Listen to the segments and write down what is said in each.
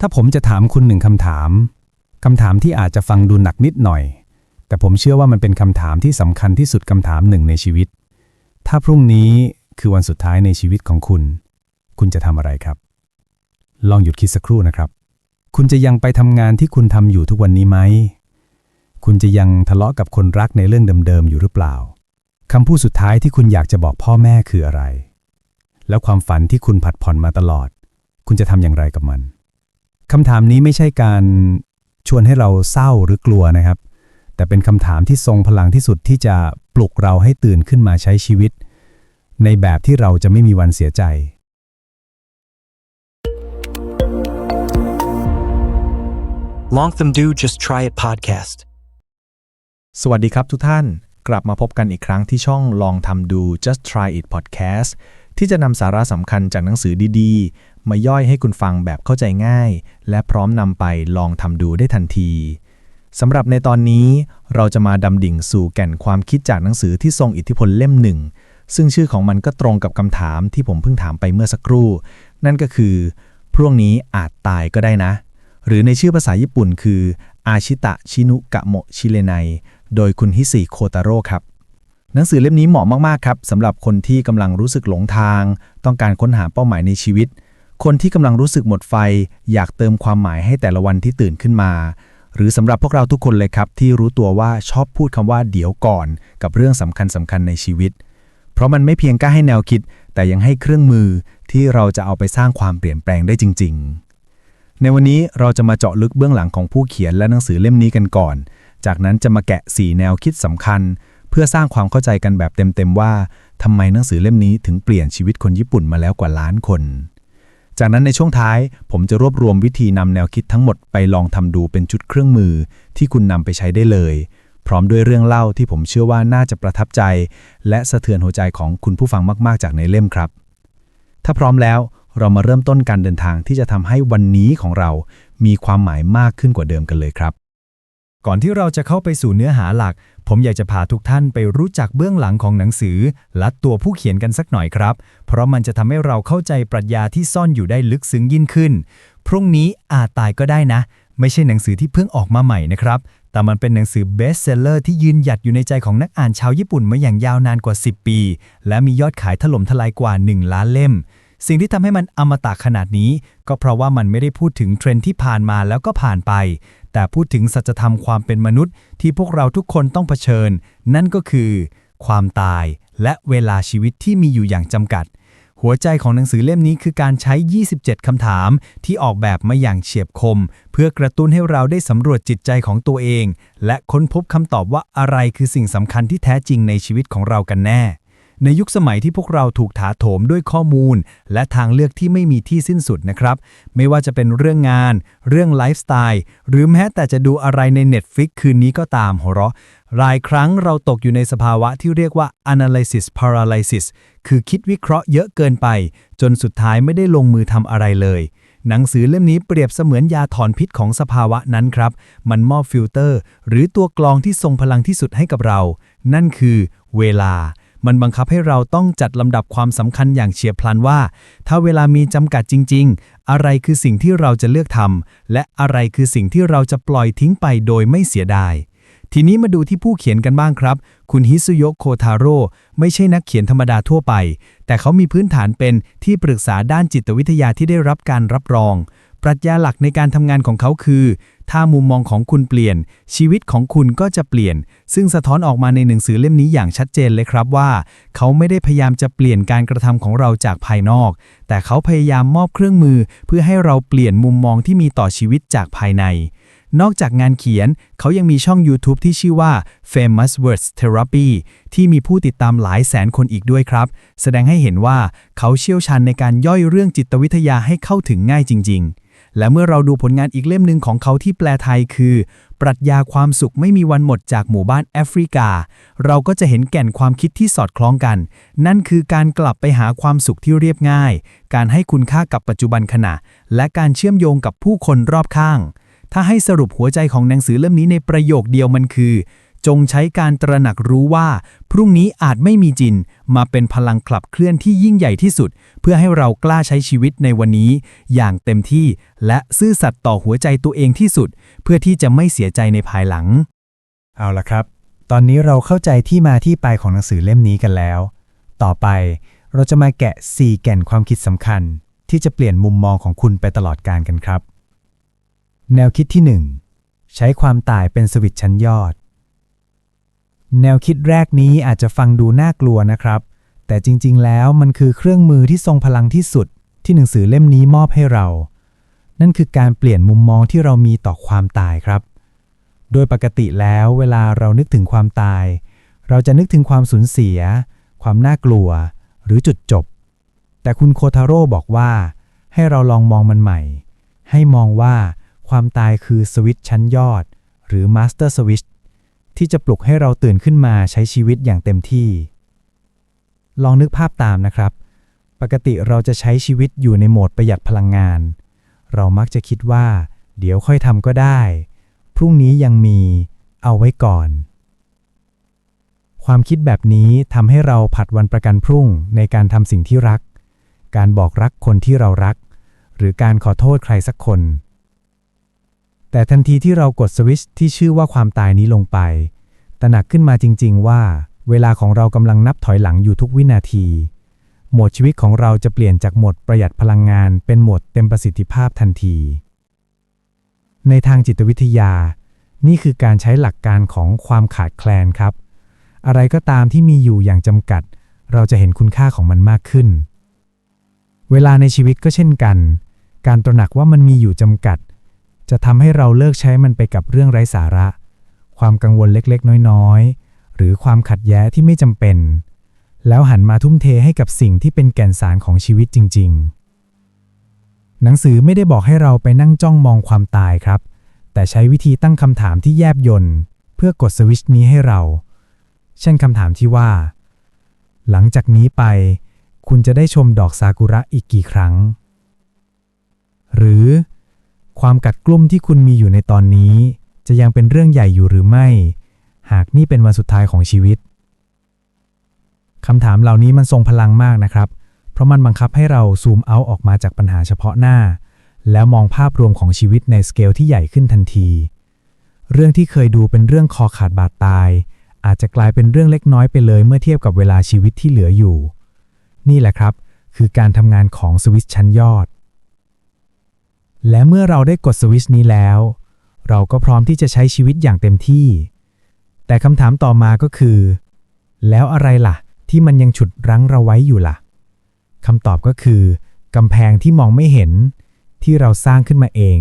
ถ้าผมจะถามคุณหนึ่งคำถามคำถามที่อาจจะฟังดูหนักนิดหน่อย แต่ผมเชื่อว่ามันเป็นคำถามที่สำคัญที่สุดคำถามหนึ่งในชีวิต ถ้าพรุ่งนี้คือวันสุดท้ายในชีวิตของคุณ คุณจะทำอะไรครับ ลองหยุดคิดสักครู่นะครับ คุณจะยังไปทำงานที่คุณทำอยู่ทุกวันนี้ไหม คุณจะยังทะเลาะกับคนรักในเรื่องเดิมๆอยู่หรือเปล่าคำพูดสุดท้ายที่คุณอยากจะบอกพ่อแม่คืออะไร แล้วความฝันที่คุณผัดผ่อนมาตลอด คุณจะทำอย่างไรกับมัน คำถามนี้ไม่ใช่การชวนให้เราเศร้าหรือกลัวนะครับ แต่เป็นคำถามที่ทรงพลังที่สุดที่จะปลุกเราให้ตื่นขึ้นมาใช้ชีวิต ในแบบที่เราจะไม่มีวันเสียใจ Long Them Do Just Try It podcast. สวัสดีครับทุกท่าน กลับมาพบกันอีกครั้งที่ช่องลองทำดู Just Try It Podcast ที่จะนำสาระสำคัญจากหนังสือดีๆ มาย่อยให้คุณฟังแบบเข้าใจง่าย และพร้อมนำไปลองทำดูได้ทันทีสำหรับในตอนนี้เราจะมาดำดิ่งสู่แก่นความคิดจากหนังสือที่ทรงอิทธิพลเล่มหนึ่ง ซึ่งชื่อของมันก็ตรงกับคำถามที่ผมเพิ่งถามไปเมื่อสักครู่ นั่นก็คือ พรุ่งนี้อาจตายก็ได้นะ หรือในชื่อภาษาญี่ปุ่นคือ อาชิตะชินุกะโมชิเลไนโดยคุณฮิสิโคตาโร่ครับ หนังสือเล่มนี้เหมาะมากๆครับสำหรับคนที่กำลังรู้สึกหลงทาง ต้องการค้นหาเป้าหมายในชีวิต คนที่กำลังรู้สึกหมดไฟ อยากเติมความหมายให้แต่ละวันที่ตื่นขึ้นมา หรือสำหรับพวกเราทุกคนเลยครับที่รู้ตัวว่าชอบพูดคำว่าเดี๋ยวก่อน กับเรื่องสำคัญสำคัญในชีวิต เพราะมันไม่เพียงแค่ให้แนวคิด แต่ยังให้เครื่องมือที่เราจะเอาไปสร้างความเปลี่ยนแปลงได้จริง ๆ ในวันนี้เราจะมาเจาะลึกเบื้องหลังของผู้เขียนและหนังสือเล่มนี้กันก่อน จากนั้นจะมาแกะ 4 แนวคิดสำคัญ เพื่อสร้างความเข้าใจกันแบบเต็มๆว่าทำไมหนังสือเล่มนี้ถึงเปลี่ยนชีวิตคนญี่ปุ่นมาแล้วกว่าล้านคน จากนั้นในช่วงท้ายผมจะรวบรวมวิธีนำแนวคิดทั้งหมดไปลองทำดูเป็นชุดเครื่องมือที่คุณนำไปใช้ได้เลย พร้อมด้วยเรื่องเล่าที่ผมเชื่อว่าน่าจะประทับใจ และสะเทือนหัวใจของคุณผู้ฟังมาก ๆ จากในเล่มครับ ถ้าพร้อมแล้วเรามาเริ่มต้นการเดินทางที่จะทำให้วันนี้ของเรา มีความหมายมากขึ้นกว่าเดิมกันเลยครับ ก่อนที่เราจะเข้าไปสู่เนื้อหาหลัก ผมอยากจะพาทุกท่านไปรู้จักเบื้องหลังของหนังสือ และตัวผู้เขียนกันสักหน่อยครับ เพราะมันจะทำให้เราเข้าใจปรัชญาที่ซ่อนอยู่ได้ลึกซึ้งยิ่งขึ้น พรุ่งนี้อาจตายก็ได้นะ ไม่ใช่หนังสือที่เพิ่งออกมาใหม่นะครับ แต่มันเป็นหนังสือเบสเซลเลอร์ที่ยืนหยัดอยู่ในใจของนักอ่านชาวญี่ปุ่นมาอย่างยาวนานกว่า 10 ปี และมียอดขายถล่มทลายกว่า 1 ล้านเล่ม สิ่งที่ทำให้มันอมตะขนาดนี้ ก็เพราะว่ามันไม่ได้พูดถึงเทรนด์ที่ผ่านมาแล้วก็ผ่านไป แต่พูดถึงสัจธรรมความเป็นมนุษย์ ที่พวกเราทุกคนต้องเผชิญ นั่นก็คือ ความตายและเวลาชีวิตที่มีอยู่อย่างจำกัด หัวใจของหนังสือเล่มนี้คือการใช้ 27 คำถาม ที่ออกแบบมาอย่างเฉียบคม เพื่อกระตุ้นให้เราได้สำรวจจิตใจของตัวเอง และค้นพบคำตอบว่าอะไรคือสิ่งสำคัญที่แท้จริงในชีวิตของเรากันแน่ ในยุคสมัยที่พวกเราถูกถาโถมด้วยข้อมูล และทางเลือกที่ไม่มีที่สิ้นสุดนะครับ ไม่ว่าจะเป็นเรื่องงาน เรื่องไลฟ์สไตล์หรือแม้แต่จะดูอะไรใน Netflix คืนนี้ก็ตามหัวเราะหลายครั้งเราตกอยู่ในสภาวะที่เรียกว่า analysis paralysis คือคิดวิเคราะห์เยอะเกินไป จนสุดท้ายไม่ได้ลงมือทำอะไรเลยหนังสือเล่มนี้เปรียบเสมือนยาถอนพิษของสภาวะนั้นครับ มันมอบฟิลเตอร์ หรือตัวกรองที่ทรงพลังที่สุดให้กับเรา นั่นคือเวลา มันบังคับให้เราต้องจัดลำดับความสำคัญอย่างเฉียบพลันว่า ถ้าเวลามีจำกัดจริง ๆ อะไรคือสิ่งที่เราจะเลือกทำและอะไรคือสิ่งที่เราจะปล่อยทิ้งไปโดยไม่เสียดายทีนี้มาดูที่ผู้เขียนกันบ้างครับ คุณฮิซุโยะโคทาโร่ไม่ใช่นักเขียนธรรมดาทั่วไป แต่เขามีพื้นฐานเป็นที่ปรึกษาด้านจิตวิทยาที่ได้รับการรับรอง ปรัชญาหลักในการทำงานของเขาคือ ถ้ามุมมองของคุณเปลี่ยน ชีวิตของคุณก็จะเปลี่ยน ซึ่งสะท้อนออกมาในหนังสือเล่มนี้อย่างชัดเจนเลยครับว่า เขาไม่ได้พยายามจะเปลี่ยนการกระทำของเราจากภายนอก แต่เขาพยายามมอบเครื่องมือ เพื่อให้เราเปลี่ยนมุมมองที่มีต่อชีวิตจากภายใน นอกจากงานเขียน เขายังมีช่อง YouTube ที่ชื่อว่า Famous Words Therapy ที่มีผู้ติดตามหลายแสนคนอีกด้วยครับ แสดงให้เห็นว่าเขาเชี่ยวชาญในการย่อยเรื่องจิตวิทยาให้เข้าถึงง่ายจริง ๆ และเมื่อเราดูผลงานอีกเล่มหนึ่งของเขาที่แปลไทยคือ ปรัชญาความสุขไม่มีวันหมดจากหมู่บ้านแอฟริกา เราก็จะเห็นแก่นความคิดที่สอดคล้องกัน นั่นคือการกลับไปหาความสุขที่เรียบง่าย การให้คุณค่ากับปัจจุบันขณะ และการเชื่อมโยงกับผู้คนรอบข้าง ถ้าให้สรุปหัวใจของหนังสือเล่มนี้ในประโยคเดียวมันคือ จงใช้การตระหนักรู้ว่า พรุ่งนี้อาจไม่มีจริงมาเป็นพลังขับเคลื่อนที่ยิ่งใหญ่ที่สุด เพื่อให้เรากล้าใช้ชีวิตในวันนี้ อย่างเต็มที่ และซื่อสัตย์ต่อหัวใจตัวเองที่สุด เพื่อที่จะไม่เสียใจในภายหลัง เอาละครับ ตอนนี้เราเข้าใจที่มาที่ไปของหนังสือเล่มนี้กันแล้ว ต่อไปเราจะมาแกะ 4 แก่นความคิดสำคัญ ที่จะเปลี่ยนมุมมองของคุณไปตลอดการกันครับ แนวคิดที่ 1 ใช้ความตายเป็นสวิตช์ชั้นยอด แนวคิดแรกนี้อาจจะฟังดูน่ากลัวนะครับ แต่จริงๆ แล้วมันคือเครื่องมือที่ทรงพลังที่สุด ที่หนังสือเล่มนี้มอบให้เรา นั่นคือการเปลี่ยนมุมมองที่เรามีต่อความตายครับ โดยปกติแล้วเวลาเรานึกถึงความตาย เราจะนึกถึงความสูญเสีย ความน่ากลัว หรือจุดจบ แต่คุณโคทาโร่บอกว่า ให้เราลองมองมันใหม่ ให้มองว่าความตายคือสวิตช์ชั้นยอด หรือมาสเตอร์สวิตช์ ที่จะปลุกให้เราตื่นขึ้นมาใช้ชีวิตอย่างเต็มที่ ลองนึกภาพตามนะครับ ปกติเราจะใช้ชีวิตอยู่ในโหมดประหยัดพลังงาน เรามักจะคิดว่า เดี๋ยวค่อยทำก็ได้ พรุ่งนี้ยังมี เอาไว้ก่อน ความคิดแบบนี้ทำให้เราผัดวันประกันพรุ่งในการทำสิ่งที่รัก การบอกรักคนที่เรารัก หรือการขอโทษใครสักคน แต่ทันทีที่เรากดสวิตช์ที่ชื่อว่าความตายนี้ลงไป ตระหนักขึ้นมาจริง ๆ ว่า เวลาของเรากำลังนับถอยหลังอยู่ทุกวินาที โหมดชีวิตของเราจะเปลี่ยนจากโหมดประหยัดพลังงาน เป็นโหมดเต็มประสิทธิภาพทันที ในทางจิตวิทยา นี่คือการใช้หลักการของความขาดแคลนครับ อะไรก็ตามที่มีอยู่อย่างจำกัด เราจะเห็นคุณค่าของมันมากขึ้น เวลาในชีวิตก็เช่นกัน การตระหนักว่ามันมีอยู่จำกัด จะทำให้เราเลิกใช้มันไปกับเรื่องไร้สาระ ความกังวลเล็กๆ น้อยๆ หรือความขัดแย้งที่ไม่จำเป็น แล้วหันมาทุ่มเทให้กับสิ่งที่เป็นแก่นสารของชีวิตจริง ๆ หนังสือไม่ได้บอกให้เราไปนั่งจ้องมองความตายครับ แต่ใช้วิธีตั้งคำถามที่แยบยลเพื่อกดสวิตช์นี้ให้เรา เช่นคำถามที่ว่า หลังจากนี้ไป คุณจะได้ชมดอกซากุระอีกกี่ครั้ง หรือ ความกัดกลุ่มที่คุณมีอยู่ในตอนนี้ จะยังเป็นเรื่องใหญ่อยู่หรือไม่ หากนี่เป็นวันสุดท้ายของชีวิตคำถามเหล่านี้มันทรงพลังมากนะครับ เพราะมันบังคับให้เราซูมเอาออกมาจากปัญหาเฉพาะหน้า แล้วมองภาพรวมของชีวิตในสเกลที่ใหญ่ขึ้นทันที เรื่องที่เคยดูเป็นเรื่องคอขาดบาดตาย อาจจะกลายเป็นเรื่องเล็กน้อยไปเลยเมื่อเทียบกับเวลาชีวิตที่เหลืออยู่ นี่แหละครับ คือการทำงานของสวิตช์ชั้นยอด และเมื่อเราได้กดสวิชนี้แล้ว เราก็พร้อมที่จะใช้ชีวิตอย่างเต็มที่ แต่คำถามต่อมาก็คือ แล้วอะไรล่ะ ที่มันยังฉุดรั้งเราไว้อยู่ล่ะคำตอบก็คือกำแพงที่มองไม่เห็นที่เราสร้างขึ้นมาเอง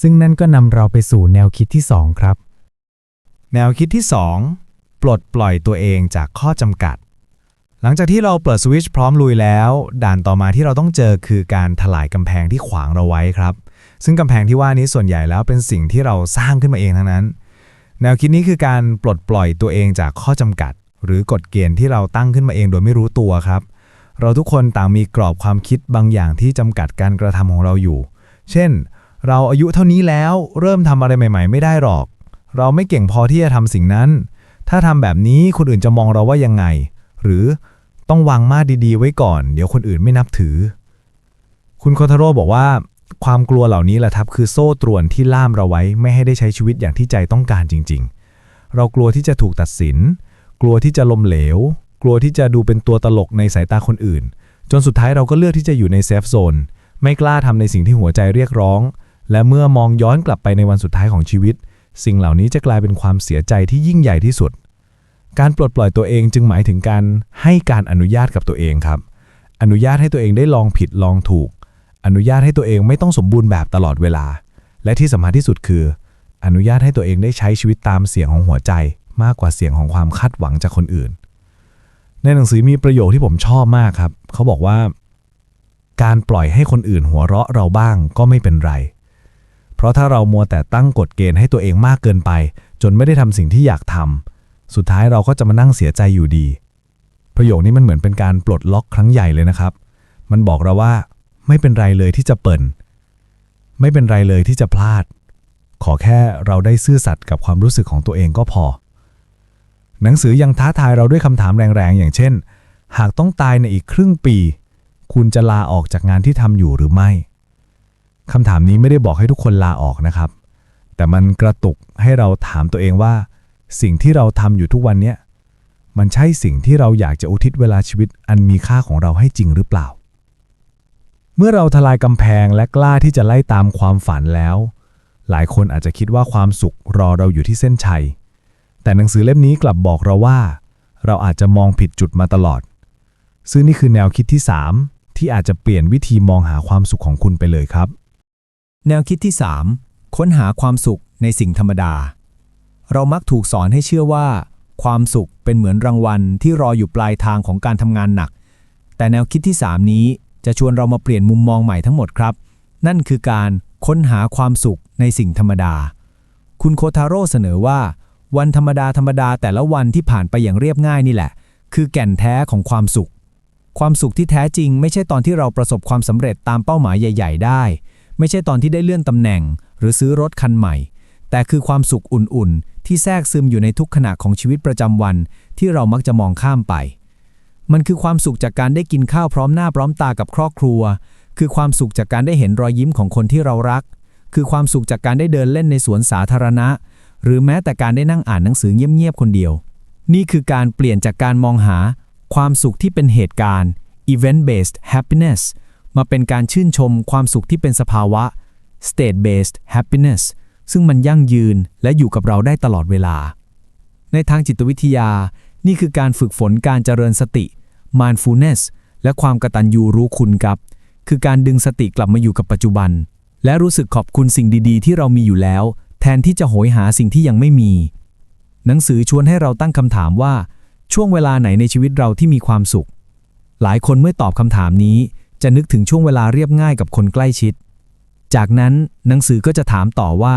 ซึ่งนั่นก็นำเราไปสู่แนวคิดที่2ครับ แนวคิดที่2ปลดปล่อยตัวเองจากข้อจำกัด หลังจากที่เราเปิดสวิตช์พร้อมลุยแล้ว ด่านต่อมาที่เราต้องเจอคือการถลายกำแพงที่ขวางเราไว้ครับ ซึ่งกำแพงที่ว่านี้ส่วนใหญ่แล้วเป็นสิ่งที่เราสร้างขึ้นมาเองทั้งนั้น แนวคิดนี้คือการปลดปล่อยตัวเองจากข้อจำกัด หรือกฎเกณฑ์ที่เราตั้งขึ้นมาเองโดยไม่รู้ตัวครับ เราทุกคนต่างมีกรอบความคิดบางอย่างที่จำกัดการกระทำของเราอยู่ เช่น เราอายุเท่านี้แล้วเริ่มทำอะไรใหม่ ๆ ไม่ได้หรอก เราไม่เก่งพอที่จะทำสิ่งนั้น ถ้าทำแบบนี้คนอื่นจะมองเราว่ายังไง หรือต้องวางมาดดีๆ ไว้ก่อน เดี๋ยวคนอื่นไม่นับถือ คุณโคทาโร่บอกว่า ความกลัวเหล่านี้แหละครับคือโซ่ตรวนที่ล่ามเราไว้ ไม่ให้ได้ใช้ชีวิตอย่างที่ใจต้องการจริง ๆ เรากลัวที่จะถูกตัดสิน กลัวที่จะล้มเหลว กลัวที่จะดูเป็นตัวตลกในสายตาคนอื่น จนสุดท้ายเราก็เลือกที่จะอยู่ในเซฟโซนไม่กล้าทำในสิ่งที่หัวใจเรียกร้อง และเมื่อมองย้อนกลับไปในวันสุดท้ายของชีวิต สิ่งเหล่านี้จะกลายเป็นความเสียใจที่ยิ่งใหญ่ที่สุด การปลดปล่อยตัวเองจึงหมายถึงการให้การอนุญาตกับตัวเองครับ อนุญาตให้ตัวเองได้ลองผิดลองถูก อนุญาตให้ตัวเองไม่ต้องสมบูรณ์แบบตลอดเวลา และที่สำคัญที่สุดคือ อนุญาตให้ตัวเองได้ใช้ชีวิตตามเสียงของหัวใจ มากกว่าเสียงของความคาดหวังจากคนอื่น ในหนังสือมีประโยคที่ผมชอบมากครับ เขาบอกว่า การปล่อยให้คนอื่นหัวเราะเราบ้างก็ไม่เป็นไร เพราะถ้าเรามัวแต่ตั้งกฎเกณฑ์ให้ตัวเองมากเกินไป จนไม่ได้ทำสิ่งที่อยากทำ สุดท้ายเราก็จะมานั่งเสียใจอยู่ดี ประโยคนี้มันเหมือนเป็นการปลดล็อกครั้งใหญ่เลยนะครับ มันบอกเราว่า ไม่เป็นไรเลยที่จะเปิ่นไม่เป็นไรเลยที่จะพลาด ขอแค่เราได้ซื่อสัตย์กับความรู้สึกของตัวเองก็พอ หนังสือยังท้าทายเราด้วยคำถามแรงๆ อย่างเช่น หากต้องตายในอีกครึ่งปี คุณจะลาออกจากงานที่ทำอยู่หรือไม่คำถามนี้ไม่ได้บอกให้ทุกคนลาออกนะครับ แต่มันกระตุกให้เราถามตัวเองว่า สิ่งที่เราทำอยู่ทุกวันเนี้ยมันใช่สิ่งที่เราอยากจะอุทิศเวลาชีวิตอันมีค่าของเราให้จริงหรือเปล่า เมื่อเราทลายกำแพงและกล้าที่จะไล่ตามความฝันแล้ว หลายคนอาจจะคิดว่าความสุขรอเราอยู่ที่เส้นชัย แต่หนังสือเล่มนี้กลับบอกเราว่า เราอาจจะมองผิดจุดมาตลอด ซึ่งนี่คือแนวคิดที่ 3 ที่อาจจะเปลี่ยนวิธีมองหาความสุขของคุณไปเลยครับ แนวคิดที่ 3 ค้นหาความสุขในสิ่งธรรมดา เรามักถูกสอนให้เชื่อว่า ความสุขเป็นเหมือนรางวัลที่รออยู่ปลายทางของการทำงานหนัก แต่แนวคิดที่ 3 นี้จะชวนเรามาเปลี่ยนมุมมองใหม่ทั้งหมดครับ นั่นคือการค้นหาความสุขในสิ่งธรรมดา คุณโคทาโร่เสนอว่า วันธรรมดาธรรมดาแต่ละวันที่ผ่านไปอย่างเรียบง่ายนี่แหละ คือแก่นแท้ของความสุข ความสุขที่แท้จริง ไม่ใช่ตอนที่เราประสบความสำเร็จตามเป้าหมายใหญ่ ๆ ได้ ไม่ใช่ตอนที่ได้เลื่อนตำแหน่ง หรือซื้อรถคันใหม่ แต่คือความสุขอุ่นๆ ที่แทรกซึมอยู่ในทุกขณะของชีวิตประจำวัน ที่เรามักจะมองข้ามไป มันคือความสุขจากการได้กินข้าวพร้อมหน้าพร้อมตากับครอบครัว คือความสุขจากการได้เห็นรอยยิ้มของคนที่เรารัก คือความสุขจากการได้เดินเล่นในสวนสาธารณะ หรือแม้แต่การได้นั่งอ่านหนังสือเงียบๆคนเดียว นี่คือการเปลี่ยนจากการมองหา ความสุขที่เป็นเหตุการณ์ event based happiness มาเป็นการชื่นชมความสุขที่เป็นสภาวะ state based happiness ซึ่งมันยั่งยืนและอยู่กับเราได้ตลอดเวลา ในทางจิตวิทยา นี่คือการฝึกฝนการเจริญสติ mindfulness และความกตัญญูรู้คุณครับ คือการดึงสติกลับมาอยู่กับปัจจุบัน และรู้สึกขอบคุณสิ่งดีๆ ที่เรามีอยู่แล้ว แทนที่จะโหยหาสิ่งที่ยังไม่มี หนังสือชวนให้เราตั้งคำถามว่า ช่วงเวลาไหนในชีวิตเราที่มีความสุข หลายคนเมื่อตอบคำถามนี้ จะนึกถึงช่วงเวลาเรียบง่ายกับคนใกล้ชิด จากนั้นหนังสือก็จะถามต่อว่า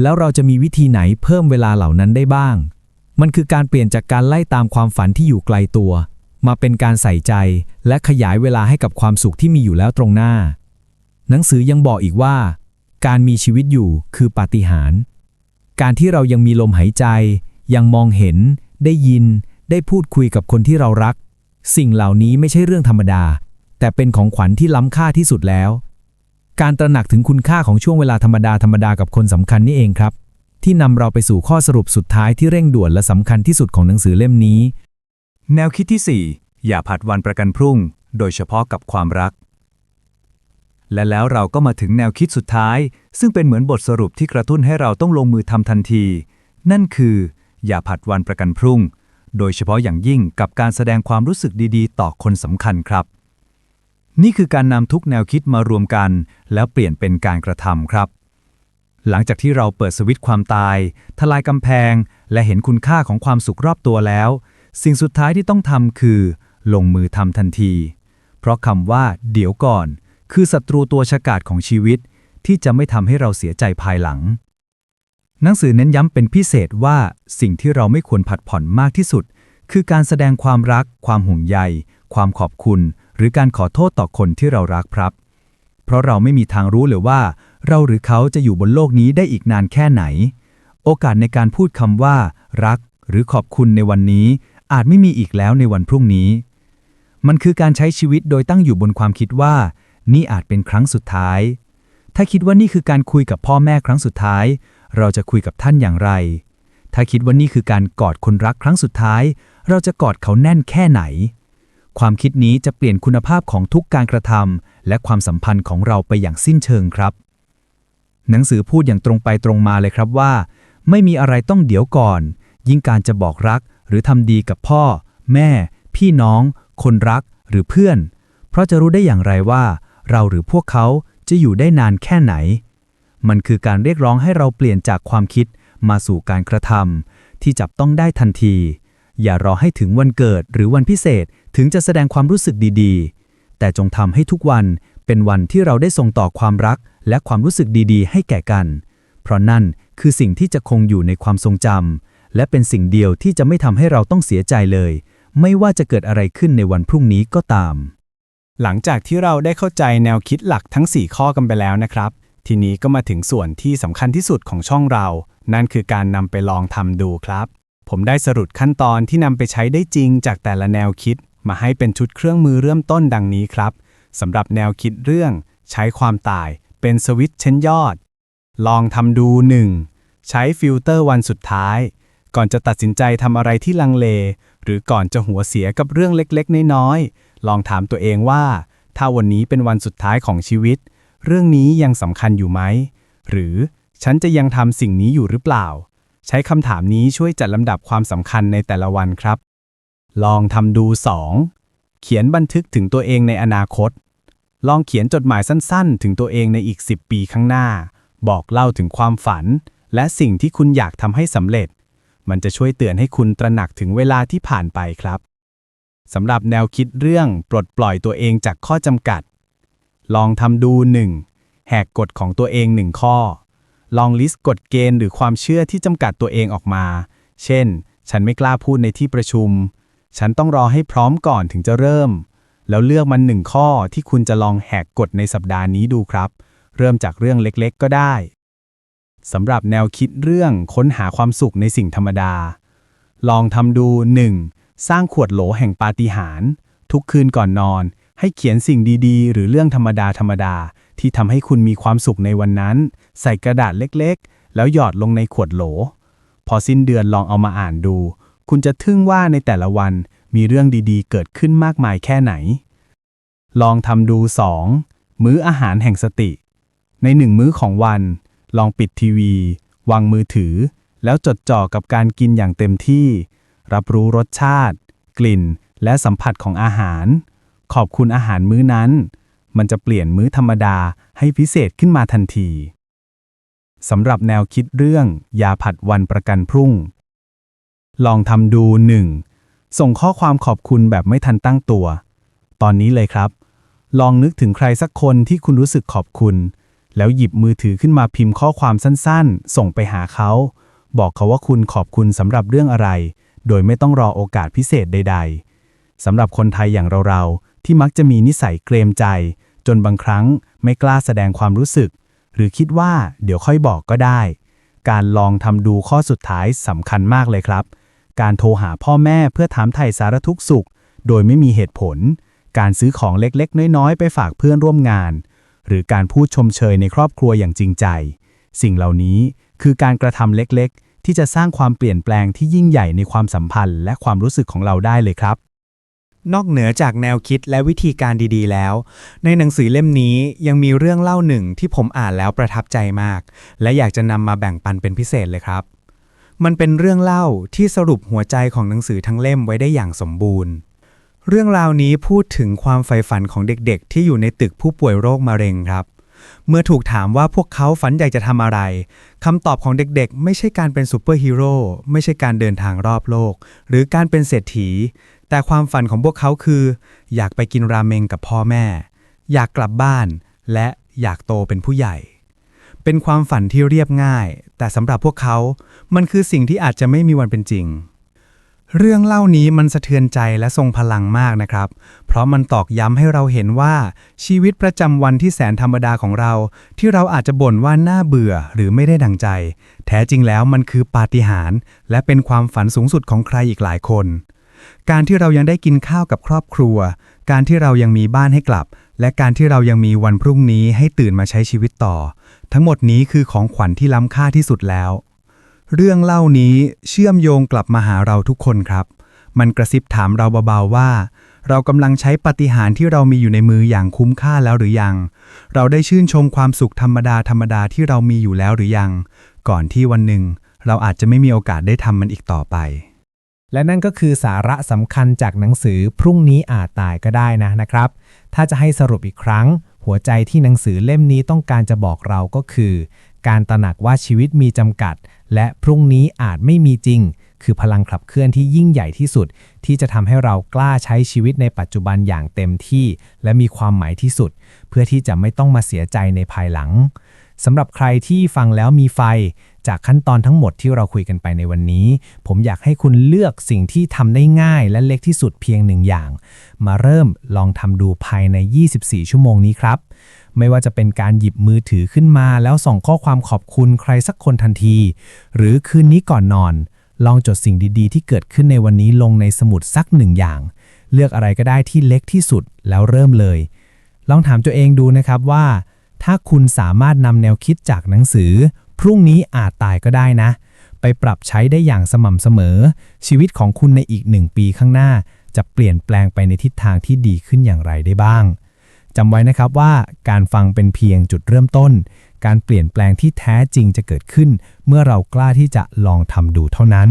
แล้วเราจะมีวิธีไหนเพิ่มเวลาเหล่านั้นได้บ้าง มันคือการเปลี่ยนจากการไล่ตามความฝันที่อยู่ไกลตัว มาเป็นการใส่ใจและขยายเวลาให้กับความสุขที่มีอยู่แล้วตรงหน้า หนังสือยังบอกอีกว่า การมีชีวิตอยู่คือปาฏิหาริย์การที่เรายังมีลมหายใจ ยังมองเห็น ได้ยิน ได้พูดคุยกับคนที่เรารัก สิ่งเหล่านี้ไม่ใช่เรื่องธรรมดา แต่เป็นของขวัญที่ล้ำค่าที่สุดแล้ว การตระหนักถึงคุณค่าของช่วงเวลาธรรมดาธรรมดากับคนสำคัญนี่เองครับ ที่นำเราไปสู่ข้อสรุปสุดท้ายที่เร่งด่วนและสำคัญที่สุดของหนังสือเล่มนี้ แนวคิดที่ 4 อย่าผัดวันประกันพรุ่ง โดยเฉพาะกับความรัก และแล้วเราก็มาถึงแนวคิดสุดท้าย ซึ่งเป็นเหมือนบทสรุปที่กระตุ้นให้เราต้องลงมือทำทันที นั่นคือ อย่าผัดวันประกันพรุ่ง โดยเฉพาะอย่างยิ่งกับการแสดงความรู้สึกดีๆ ต่อคนสำคัญครับ นี่คือการนำทุกแนวคิดมารวมกัน แล้วเปลี่ยนเป็นการกระทำครับ หลังจากที่เราเปิดสวิตช์ความตาย ทลายกำแพง และเห็นคุณค่าของความสุขรอบตัวแล้ว สิ่งสุดท้ายที่ต้องทำคือ ลงมือทำทันที เพราะคำว่า เดี๋ยวก่อน คือศัตรูตัวฉกาจของชีวิต ที่จะไม่ทำให้เราเสียใจภายหลัง หนังสือเน้นย้ำเป็นพิเศษว่าสิ่งที่เราไม่ควรผัดผ่อนมากที่สุด คือการแสดงความรัก ความห่วงใย ความขอบคุณ หรือการขอโทษต่อคนที่เรารักครับ เพราะเราไม่มีทางรู้เลยว่า เราหรือเขาจะอยู่บนโลกนี้ได้อีกนานแค่ไหน โอกาสในการพูดคำว่า รัก หรือขอบคุณในวันนี้ อาจไม่มีอีกแล้วในวันพรุ่งนี้ มันคือการใช้ชีวิตโดยตั้งอยู่บนความคิดว่า นี่อาจเป็นครั้งสุดท้าย ถ้าคิดว่านี่คือการคุยกับพ่อแม่ครั้งสุดท้าย เราจะคุยกับท่านอย่างไร ถ้าคิดว่านี่คือการกอดคนรักครั้งสุดท้าย เราจะกอดเขาแน่นแค่ไหน ความคิดนี้จะเปลี่ยนคุณภาพของทุกการกระทำและความสัมพันธ์ของเราไปอย่างสิ้นเชิงครับ หนังสือพูดอย่างตรงไปตรงมาเลยครับว่า ไม่มีอะไรต้องเดี๋ยวก่อน ยิ่งการจะบอกรักหรือทำดีกับพ่อ แม่ พี่น้อง คนรักหรือเพื่อน เพราะจะรู้ได้อย่างไรว่า เราหรือพวกเขาจะอยู่ได้นานแค่ไหน มันคือการเรียกร้องให้เราเปลี่ยนจากความคิดมาสู่การกระทำที่จับต้องได้ทันที อย่ารอให้ถึงวันเกิดหรือวันพิเศษถึงจะแสดงความรู้สึกดีๆ แต่จงทำให้ทุกวันเป็นวันที่เราได้ส่งต่อความรักและความรู้สึกดีๆ ให้แก่กัน เพราะนั่นคือสิ่งที่จะคงอยู่ในความทรงจำและเป็นสิ่งเดียวที่จะไม่ทำให้เราต้องเสียใจเลย ไม่ว่าจะเกิดอะไรขึ้นในวันพรุ่งนี้ก็ตาม หลังจากที่เราได้เข้าใจแนวคิดหลักทั้ง 4 ข้อกันไปแล้วนะครับททีนี้ก็มาถึงส่วนที่สำคัญที่สุดของช่องเรา นั่นคือการนำไปลองทำดูครับ ผมได้สรุปขั้นตอนที่นำไปใช้ได้จริงจากแต่ละแนวคิด มาให้เป็นชุดเครื่องมือเริ่มต้นดังนี้ครับสำหรับแนวคิดเรื่อง ใช้ความตาย เป็นสวิตช์เช่นยอด ลองทำดู 1. ใช้ฟิลเตอร์วันสุดท้าย ก่อนจะตัดสินใจทำอะไรที่ลังเล หรือก่อนจะหัวเสียกับเรื่องเล็กๆ น้อยๆ ลองถามตัวเองว่า ถ้าวันนี้เป็นวันสุดท้ายของชีวิต เรื่องนี้ยังสำคัญอยู่ไหม หรือฉันจะยังทำสิ่งนี้อยู่หรือเปล่า ใช้คำถามนี้ช่วยจัดลำดับความสำคัญในแต่ละวันครับ ลองทำดู 2. เขียนบันทึกถึงตัวเองในอนาคต ลองเขียนจดหมายสั้นๆ ถึงตัวเองในอีก 10 ปีข้างหน้า บอกเล่าถึงความฝัน และสิ่งที่คุณอยากทำให้สำเร็จ มันจะช่วยเตือนให้คุณตระหนักถึงเวลาที่ผ่านไปครับสำหรับแนวคิดเรื่องปลดปล่อยตัวเองจากข้อจำกัด ลองทำดู 1. แหกกฎของตัวเองหนึ่งข้อ ลองลิสต์กฎเกณฑ์หรือความเชื่อที่จำกัดตัวเองออกมา เช่น ฉันไม่กล้าพูดในที่ประชุม ฉันต้องรอให้พร้อมก่อนถึงจะเริ่ม แล้วเลือกมันหนึ่งข้อที่คุณจะลองแหกกฎในสัปดาห์นี้ดูครับ เริ่มจากเรื่องเล็กๆ ก็ได้สำหรับแนวคิดเรื่องค้นหาความสุขในสิ่งธรรมดา ลองทำดู 1. สร้างขวดโหลแห่งปาฏิหาริย์ทุกคืนก่อนนอน ให้เขียนสิ่งดีๆ หรือเรื่องธรรมดาธรรมดา ที่ทำให้คุณมีความสุขในวันนั้น ใส่กระดาษเล็กๆ แล้วหยอดลงในขวดโหล พอสิ้นเดือนลองเอามาอ่านดู คุณจะทึ่งว่าในแต่ละวันมีเรื่องดีๆ เกิดขึ้นมากมายแค่ไหน ลองทำดู 2. มื้ออาหารแห่งสติ ในหนึ่งมื้อของวัน ลองปิดทีวี วางมือถือ แล้วจดจ่อกับการกินอย่างเต็มที่ รับรู้รสชาติ กลิ่น และสัมผัสของอาหาร ขอบคุณอาหารมื้อนั้น มันจะเปลี่ยนมื้อธรรมดาให้พิเศษขึ้นมาทันที สำหรับแนวคิดเรื่อง ยาผัดวันประกันพรุ่ง ลองทำดู 1. ส่งข้อความขอบคุณแบบไม่ทันตั้งตัว ตอนนี้เลยครับ ลองนึกถึงใครสักคนที่คุณรู้สึกขอบคุณ แล้วหยิบมือถือขึ้นมาพิมพ์ข้อความสั้นๆ ส่งไปหาเขา บอกเขาว่าคุณขอบคุณสำหรับเรื่องอะไร โดยไม่ต้องรอโอกาสพิเศษใด ๆสำหรับคนไทยอย่างเราๆ ที่มักจะมีนิสัยเกรงใจจ นบางครั้งไม่กล้าแสดงความรู้สึก หรือคิดว่าเดี๋ยวค่อยบอกก็ได้ การลองทำดูข้อสุดท้ายสำคัญมากเลยครับ การโทรหาพ่อแม่เพื่อถามไถ่สารทุกข์สุข โดยไม่มีเหตุผล การซื้อของเล็กๆ น้อยๆ ไปฝากเพื่อนร่วมงาน หรือการพูดชมเชยในครอบครัวอย่างจริงใจ สิ่งเหล่านี้คือการกระทำเล็กๆ ที่จะสร้างความเปลี่ยนแปลงที่ยิ่งใหญ่ในความสัมพันธ์ และความรู้สึกของเราได้เลยครับ นอกเหนือจากแนวคิดและวิธีการดีๆแล้ว ในหนังสือเล่มนี้ยังมีเรื่องเล่าหนึ่งที่ผมอ่านแล้วประทับใจมาก และอยากจะนำมาแบ่งปันเป็นพิเศษเลยครับ มันเป็นเรื่องเล่าที่สรุปหัวใจของหนังสือทั้งเล่มไว้ได้อย่างสมบูรณ์ เรื่องราวนี้พูดถึงความใฝ่ฝันของเด็กๆ ที่อยู่ในตึกผู้ป่วยโรคมะเร็งครับ เมื่อถูกถามว่าพวกเขาฝันอยากจะทำอะไรคำตอบของเด็กๆ ไม่ใช่การเป็นซูเปอร์ฮีโร่ไม่ใช่การเดินทางรอบโลก หรือการเป็นเศรษฐี แต่ความฝันของพวกเขาคือ อยากไปกินราเมงกับพ่อแม่ อยากกลับบ้าน และอยากโตเป็นผู้ใหญ่ เป็นความฝันที่เรียบง่าย แต่สำหรับพวกเขา มันคือสิ่งที่อาจจะไม่มีวันเป็นจริง เรื่องเล่านี้มันสะเทือนใจและทรงพลังมากนะครับ เพราะมันตอกย้ำให้เราเห็นว่าชีวิตประจำวันที่แสนธรรมดาของเรา ที่เราอาจจะบ่นว่าน่าเบื่อหรือไม่ได้ดังใจ แท้จริงแล้วมันคือปาฏิหาริย์และเป็นความฝันสูงสุดของใครอีกหลายคน การที่เรายังได้กินข้าวกับครอบครัว การที่เรายังมีบ้านให้กลับ และการที่เรายังมีวันพรุ่งนี้ให้ตื่นมาใช้ชีวิตต่อ ทั้งหมดนี้คือของขวัญที่ล้ำค่าที่สุดแล้ว เรื่องเล่านี้เชื่อมโยงกลับมาหาเราทุกคนครับ มันกระซิบถามเราเบาๆว่า เรากำลังใช้ปฏิหารที่เรามีอยู่ในมืออย่างคุ้มค่าแล้วหรือยัง เราได้ชื่นชมความสุขธรรมดาธรรมดาที่เรามีอยู่แล้วหรือยัง ก่อนที่วันหนึ่ง เราอาจจะไม่มีโอกาสได้ทำมันอีกต่อไป และนั่นก็คือสาระสำคัญจากหนังสือพรุ่งนี้อาจตายก็ได้นะนะครับ ถ้าจะให้สรุปอีกครั้ง หัวใจที่หนังสือเล่มนี้ต้องการจะบอกเราก็คือ การตระหนักว่าชีวิตมีจำกัด และพรุ่งนี้อาจไม่มีจริง คือพลังขับเคลื่อนที่ยิ่งใหญ่ที่สุด ที่จะทำให้เรากล้าใช้ชีวิตในปัจจุบันอย่างเต็มที่ และมีความหมายที่สุด เพื่อที่จะไม่ต้องมาเสียใจในภายหลังสำหรับใครที่ฟังแล้วมีไฟ จากขั้นตอนทั้งหมดที่เราคุยกันไปในวันนี้ ผมอยากให้คุณเลือกสิ่งที่ทำได้ง่ายและเล็กที่สุดเพียงหนึ่งอย่าง มาเริ่มลองทำดูภายใน 24 ชั่วโมงนี้ครับ ไม่ว่าจะเป็นการหยิบมือถือขึ้นมา แล้วส่งข้อความขอบคุณใครสักคนทันที หรือคืนนี้ก่อนนอน ลองจดสิ่งดีๆ ที่เกิดขึ้นในวันนี้ลงในสมุดสักหนึ่งอย่าง เลือกอะไรก็ได้ที่เล็กที่สุดแล้วเริ่มเลย ลองถามตัวเองดูนะครับว่า ถ้าคุณสามารถนำแนวคิดจากหนังสือ พรุ่งนี้อาจตายก็ได้นะ ไปปรับใช้ได้อย่างสม่ำเสมอ ชีวิตของคุณในอีกหนึ่งปีข้างหน้า จะเปลี่ยนแปลงไปในทิศทางที่ดีขึ้นอย่างไรได้บ้าง จำไว้นะครับว่าการฟังเป็นเพียงจุดเริ่มต้น การเปลี่ยนแปลงที่แท้จริงจะเกิดขึ้น เมื่อเรากล้าที่จะลองทำดูเท่านั้น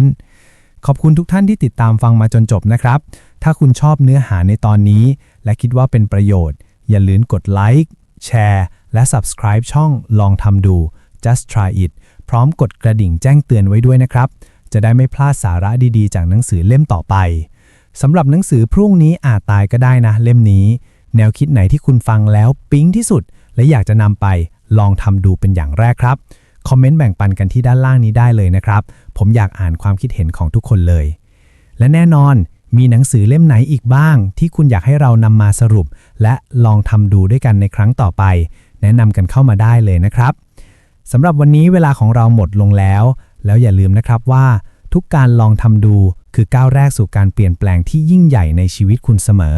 ขอบคุณทุกท่านที่ติดตามฟังมาจนจบนะครับ ถ้าคุณชอบเนื้อหาในตอนนี้ และคิดว่าเป็นประโยชน์ อย่าลืมกดไลค์แชร์และ subscribe ช่องลองทำดู just try it พร้อมกดกระดิ่งแจ้งเตือนไว้ด้วยนะครับ จะได้ไม่พลาดสาระดีๆ จากหนังสือเล่มต่อไปสำหรับหนังสือพรุ่งนี้อาจตายก็ได้นะ เล่มนี้ แนวคิดไหนที่คุณฟังแล้วปิ๊งที่สุด และอยากจะนำไปลองทำดูเป็นอย่างแรกครับ คอมเมนต์แบ่งปันกันที่ด้านล่างนี้ได้เลยนะครับ ผมอยากอ่านความคิดเห็นของทุกคนเลย และแน่นอนมีหนังสือเล่มไหนอีกบ้าง ที่คุณอยากให้เรานำมาสรุป และลองทำดูด้วยกันในครั้งต่อไป แนะนำกันเข้ามาได้เลยนะครับสำหรับวันนี้เวลาของเราหมดลงแล้ว แล้วอย่าลืมนะครับว่า ทุกการลองทำดูคือก้าวแรกสู่การเปลี่ยนแปลงที่ยิ่งใหญ่ในชีวิตคุณเสมอ